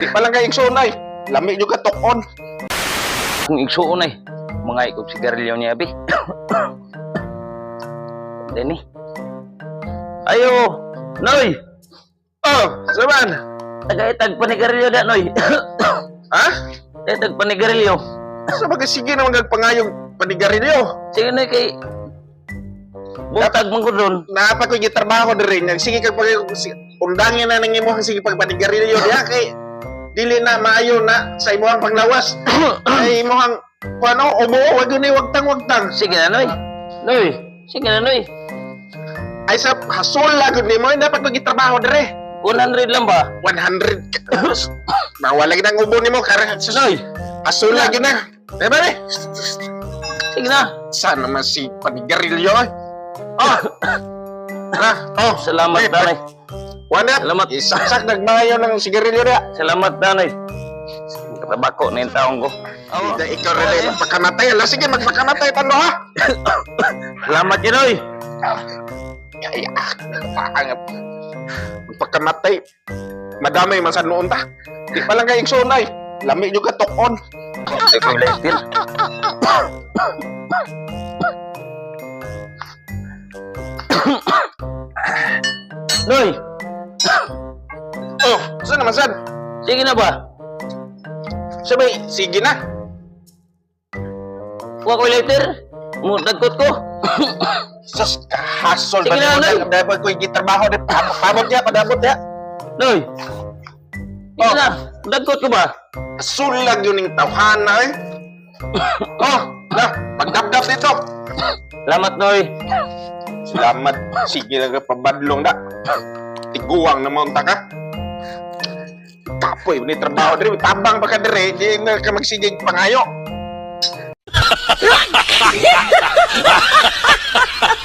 Di pa lang kay igsoonay. Lami juga tokon. Kung igsuon ay, mga ikog sigarilyo niya, abi. Dini. Ayo, Noy! Oh, saman. Tagaitag panigarilyo da, Noy. Ha? Tagaitag panigarilyo. Sa mga sige naman nagpangayong panigarilyo. Sige na kay... Butag mong ko doon. Napa ko gitrabaho na rin. Sige kag pag undangin na nang imong sige pagpanigarilyo diha kay dili na maayo na sa imong panglawas. ay imong kuano umo wag ni wagtang wagtang. Sige na, Noy. Noy, sige na, Noy. Ay sa hasol lang gud nimo dapat ko gitrabaho dire. 100 lang ba? 100 Nawala gid ang ubo nimo karang Noy, hasol lang gid na. Diba ni? sige na. Sana man si panigarilyo eh. Oh. Na, oh. Salamat, Eh, Danay. Wala. Salamat. Isaksak nagmayo ng sigarilyo niya. Salamat, Danay. Katabako na yung taong ko. Oh. Ikaw rin ay magpakamatay. Ala, sige, magpakamatay talo ha. Salamat yun, Noy. Ay, ah, paangat. Magpakamatay. Madamay man sa noon ta. Di pa lang kay igsoonay. Lami juga tokon. Ikaw Lester. Noy, Oh, saan naman saan? sige na ba? Sabay, sige na. Kuha ko later. Mutagkot ko. Sus, kahasol Sige na, Nay. Dapat ko yung trabaho. Pabot niya, padabot niya. Noy. Sige na. Dagkot ko ba? Sulag yun yung tawhana eh. oh, na, pagdapdap dito. Salamat, Noy. Salamat. Sige na ka pabadlong da. Tiguang na monta ka ko eh. Nitrabaho diri, tabang baka diri, di na ka magsigig pangayo.